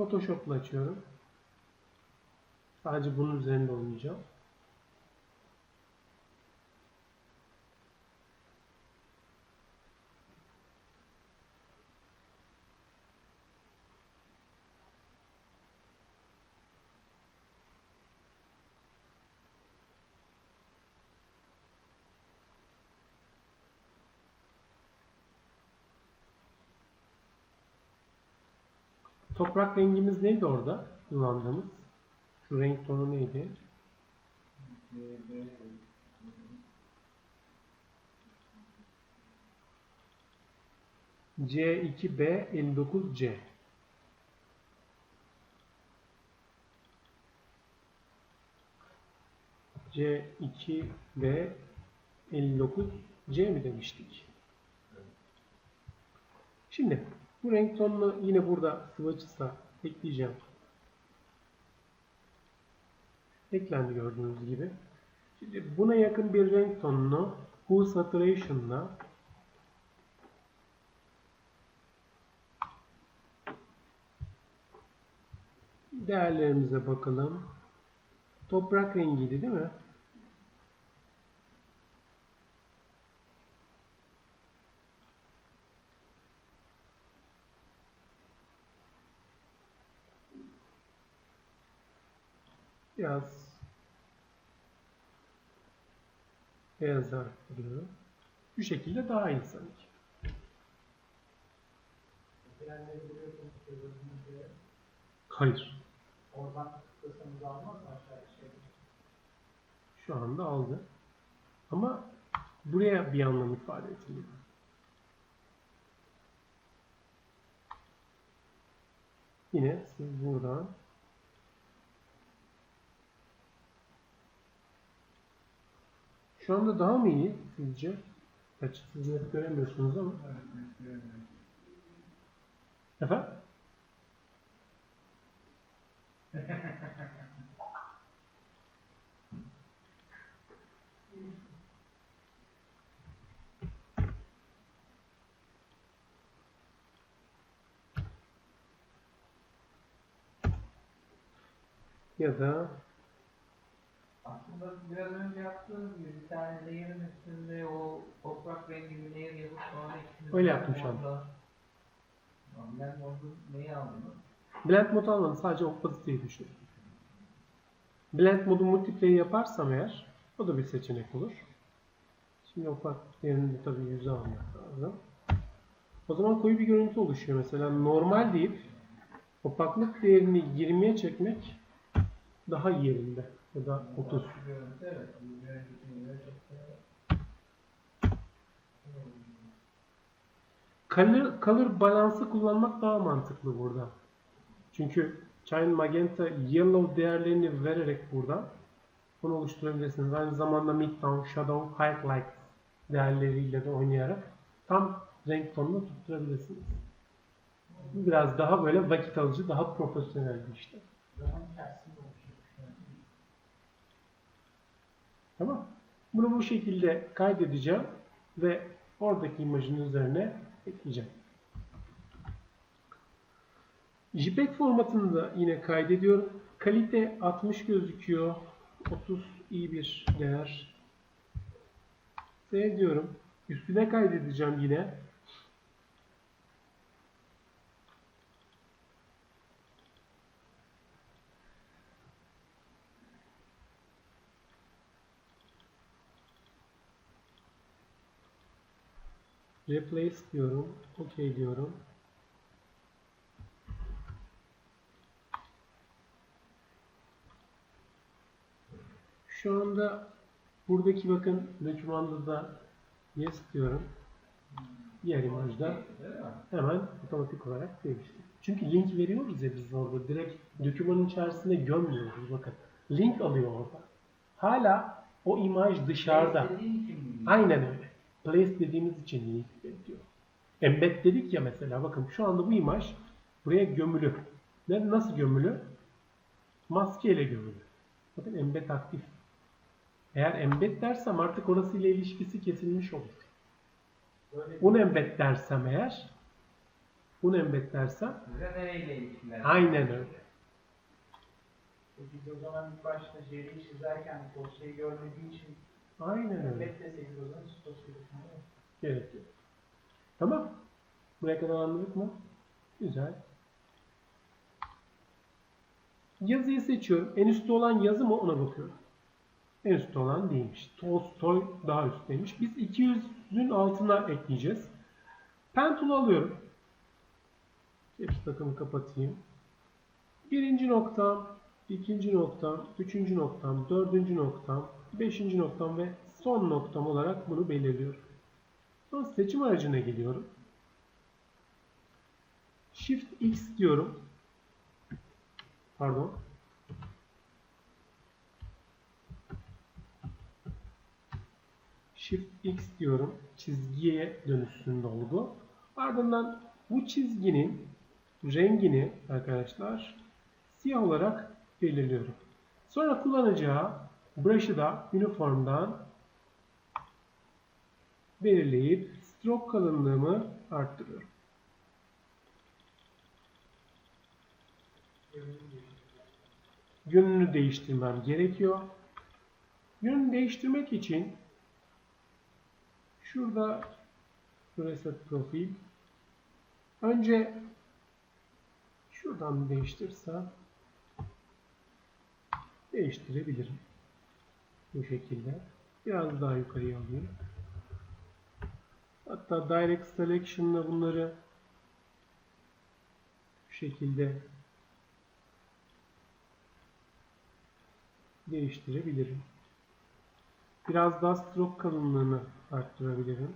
Photoshop'la açıyorum. Sadece bunun üzerinde oynayacağım. Toprak rengimiz neydi orada kullandığımız? Şu renk tonu neydi? C2B59C. C2B59C mi demiştik? Şimdi bu renk tonunu yine burada swatch'sa ekleyeceğim. Eklendi gördüğünüz gibi. Şimdi buna yakın bir renk tonunu Hue Saturation'la değerlerimize bakalım. Toprak rengiydi değil mi? Biraz beyaz arttırıyorum. Bu şekilde daha iyi sanki. Hayır. oradan tıklasanız almaz mı? Şu anda aldı. Ama buraya bir anlam ifade ediliyor. Yine siz buradan Şu anda daha mı iyi sizce? Gerçi siz net göremiyorsunuz ama. Efendim? Ya da biraz önce yaptığınız gibi bir tane layerin üstünde o toprak rengi bir layer yapıp sonra ikisini Öyle yaptım şu an. Ben orada neyi aldım? Blend modu almadım. Sadece opacite'yi düşün. Blend modu multiplay yaparsam eğer o da bir seçenek olur. Şimdi opak yerini de tabii yüze almak lazım. O zaman koyu bir görüntü oluşuyor. Mesela normal deyip opaklık değerini 20'ye çekmek daha yerinde. Ya da 30. Bu görüntü evet. Bu görüntüsüne göre çok da Color, color balansı kullanmak daha mantıklı burada. Çünkü Chine Magenta Yellow değerlerini vererek burada bunu oluşturabilirsiniz. Aynı zamanda Midtown, Shadow, Highlight değerleriyle de oynayarak tam renk tonunu tutturabilirsiniz. Biraz daha böyle vakit alıcı, daha profesyonel bir işlem. Zaman tersinde oluşuyor. Tamam. Bunu bu şekilde kaydedeceğim ve oradaki imajın üzerine ekleyeceğim. JPEG formatını da yine kaydediyorum. Kalite 60 gözüküyor. 30 iyi bir değer. Save. Üstüne kaydedeceğim yine. Replace diyorum. OK diyorum. Şu anda buradaki bakın dokümanda da yes diyorum. Diğer imajda hemen otomatik olarak değişti. Çünkü link veriyoruz ya biz orada. Direkt dokümanın içerisine gömmüyoruz bakın. Link alıyor orada. Hala o imaj dışarıda. Aynen öyle. Place dediğimiz için link bekliyor. Embed dedik ya mesela bakın şu anda bu imaj buraya gömülü. Ne, nasıl gömülü? Maskeyle gömülü. Bakın embed aktif. Eğer embed dersem artık orasıyla ilişkisi kesilmiş olur. Un embed dersem eğer Size nereyle ilişkiler? aynen öyle. E Biz o zaman ilk başta JD'yi çizerken dosyayı görmediği için Aynen öyle. Gerek yok. Tamam. Buraya kadar anladık mı? Güzel. Yazıyı seçiyorum. En üstte olan yazı mı ona bakıyorum. En üstte olan değilmiş. Tolstoy daha üstteymiş. Biz 200'ün altına ekleyeceğiz. Pen alıyorum. Caps takımı kapatayım. Birinci noktam, ikinci noktam, üçüncü noktam, dördüncü noktam, beşinci noktam ve son noktam olarak bunu belirliyorum. Sonra seçim aracına geliyorum. Shift X diyorum. Pardon. Shift X diyorum. Çizgiye dönüşsün dolgu. Ardından bu çizginin rengini arkadaşlar siyah olarak belirliyorum. Sonra kullanacağı brush'ı da uniform'dan belirleyip stroke kalınlığımı arttırıyorum. Yönünü değiştirmem gerekiyor. Yönünü değiştirmek için şurada reset profil önce şuradan değiştirsem değiştirebilirim. Bu şekilde. Biraz daha yukarıya alayım. Hatta Direct Selection'la bunları şu şekilde değiştirebilirim. Biraz daha stroke kalınlığını arttırabilirim.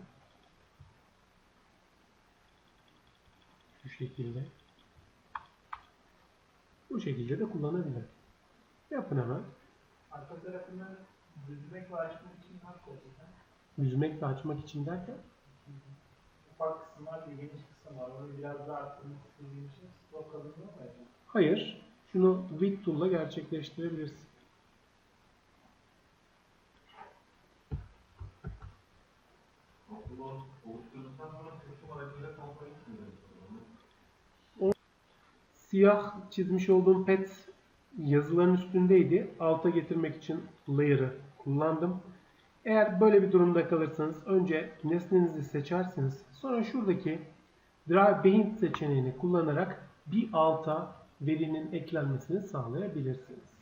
Şu şekilde. Bu şekilde de kullanabilirim. Yapın hemen. Arka tarafını düzmek ve açmak için nasıl yapacağız? Yüzmek ve açmak için derken Ufak kısım var, bir geniş kısım var. Onu biraz daha arttırmak istediğim için stroke kalınlığı mı acaba? hayır. Şunu width tool'la gerçekleştirebilirsin. Siyah çizmiş olduğum pet yazıların üstündeydi. Alta getirmek için layer'ı kullandım. Eğer böyle bir durumda kalırsanız önce nesnenizi seçersiniz. Sonra şuradaki Drive Behind seçeneğini kullanarak bir alta verinin eklenmesini sağlayabilirsiniz.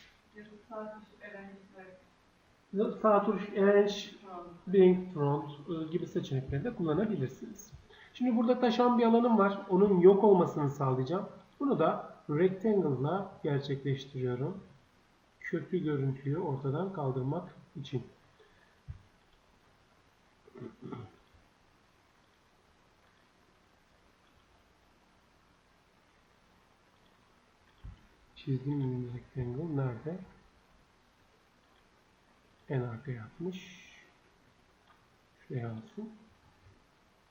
Sağ tuş Arrange, Bring Front e, gibi seçenekleri de kullanabilirsiniz. Şimdi burada taşan bir alanım var. Onun yok olmasını sağlayacağım. Bunu da Rectangle ile gerçekleştiriyorum. Kötü görüntüyü ortadan kaldırmak için. Çizdiğim rectangle nerede? En arkaya atmış. Şuraya alsın.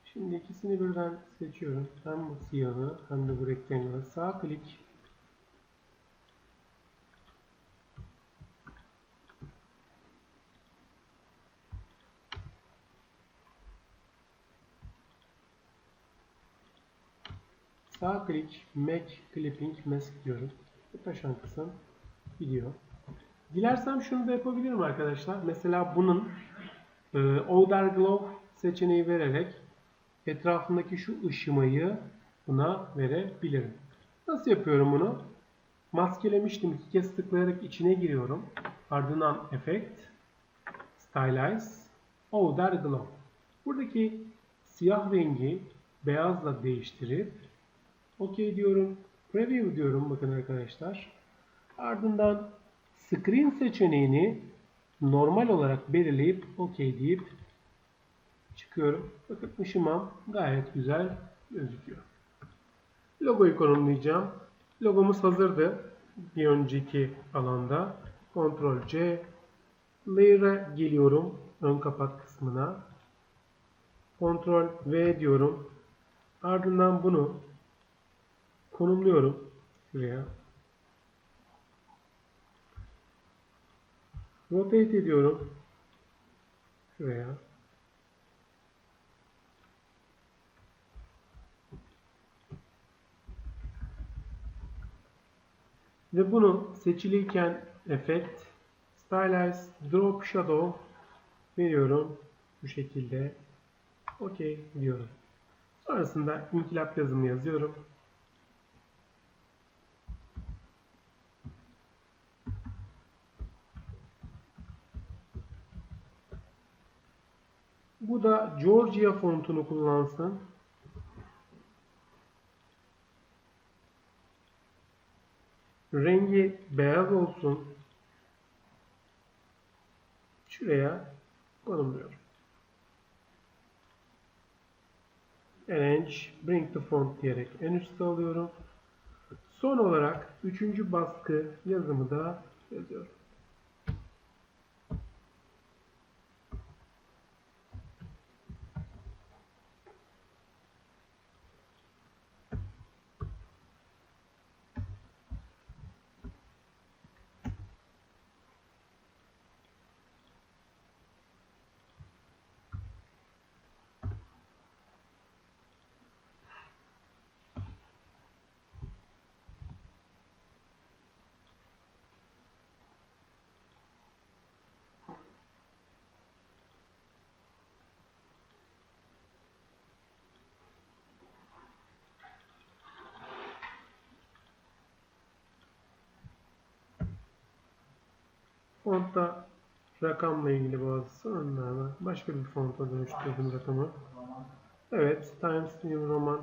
Şimdi ikisini birden seçiyorum. Hem bu siyahı hem de bu rektangle'ı. Sağ klik. Sağ klik Make Clipping Mask diyorum. Bu taşan kısım gidiyor. Dilersem şunu da yapabilirim arkadaşlar. Mesela bunun e, Outer Glow seçeneği vererek etrafındaki şu ışımayı buna verebilirim. Nasıl yapıyorum bunu? Maskelemiştim. İki kez tıklayarak içine giriyorum. Ardından Effect, Stylize, Outer Glow. Buradaki siyah rengi beyazla değiştirip OK diyorum. Preview diyorum bakın arkadaşlar. Ardından Screen seçeneğini normal olarak belirleyip OK deyip çıkıyorum. Bakın ışımam gayet güzel gözüküyor. Logoyu konumlayacağım. Logomuz hazırdı. Bir önceki alanda. Ctrl C. Layer'a geliyorum. Ön kapak kısmına. Ctrl V diyorum. Ardından bunu konumluyorum. Şuraya. Rotate ediyorum. Şuraya. Ve bunu seçiliyken efekt stylize drop shadow veriyorum. Bu şekilde. OK diyorum. Sonrasında inkilap yazımı yazıyorum. Bu da Georgia fontunu kullansın. Rengi beyaz olsun. Şuraya konumluyorum. Arrange, Bring to Font diyerek en üstte alıyorum. Son olarak üçüncü baskı yazımı da yazıyorum. Fontta rakamla ilgili bazı sorunlar var. Başka bir fonta dönüştürdüm rakamı. Evet, Times New Roman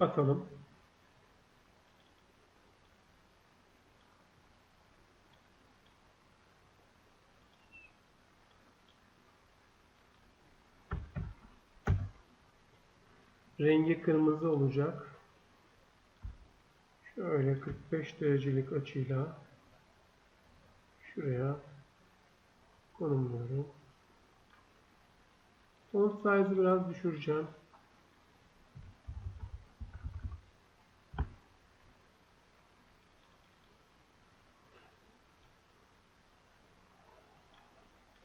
atalım. Rengi kırmızı olacak. Şöyle 45 derecelik açıyla şuraya konumluyorum. Font size'ı biraz düşüreceğim.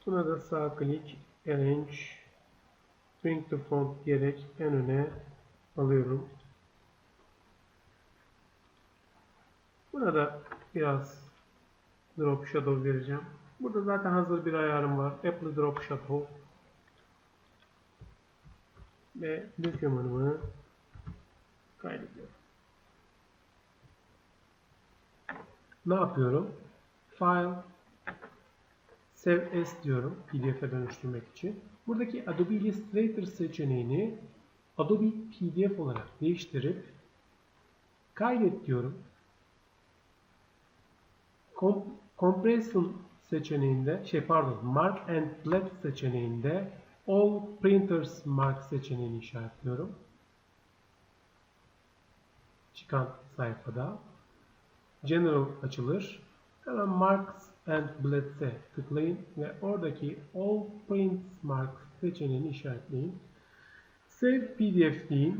Buna da sağ klik, Arrange, Bring to Font diyerek en öne alıyorum. Buna da biraz Drop Shadow vereceğim. Burada zaten hazır bir ayarım var. Apple Drop Shadow. Ve dokümanımı kaydediyorum. Ne yapıyorum? File Save As diyorum PDF'e dönüştürmek için. Buradaki Adobe Illustrator seçeneğini Adobe PDF olarak değiştirip kaydet diyorum. Kom Compression seçeneğinde, şey pardon, Mark and Blend seçeneğinde All Printers Mark seçeneğini işaretliyorum. Çıkan sayfada General açılır. Hemen Marks and Blend'e tıklayın ve oradaki All Print Marks seçeneğini işaretleyin. Save PDF deyin.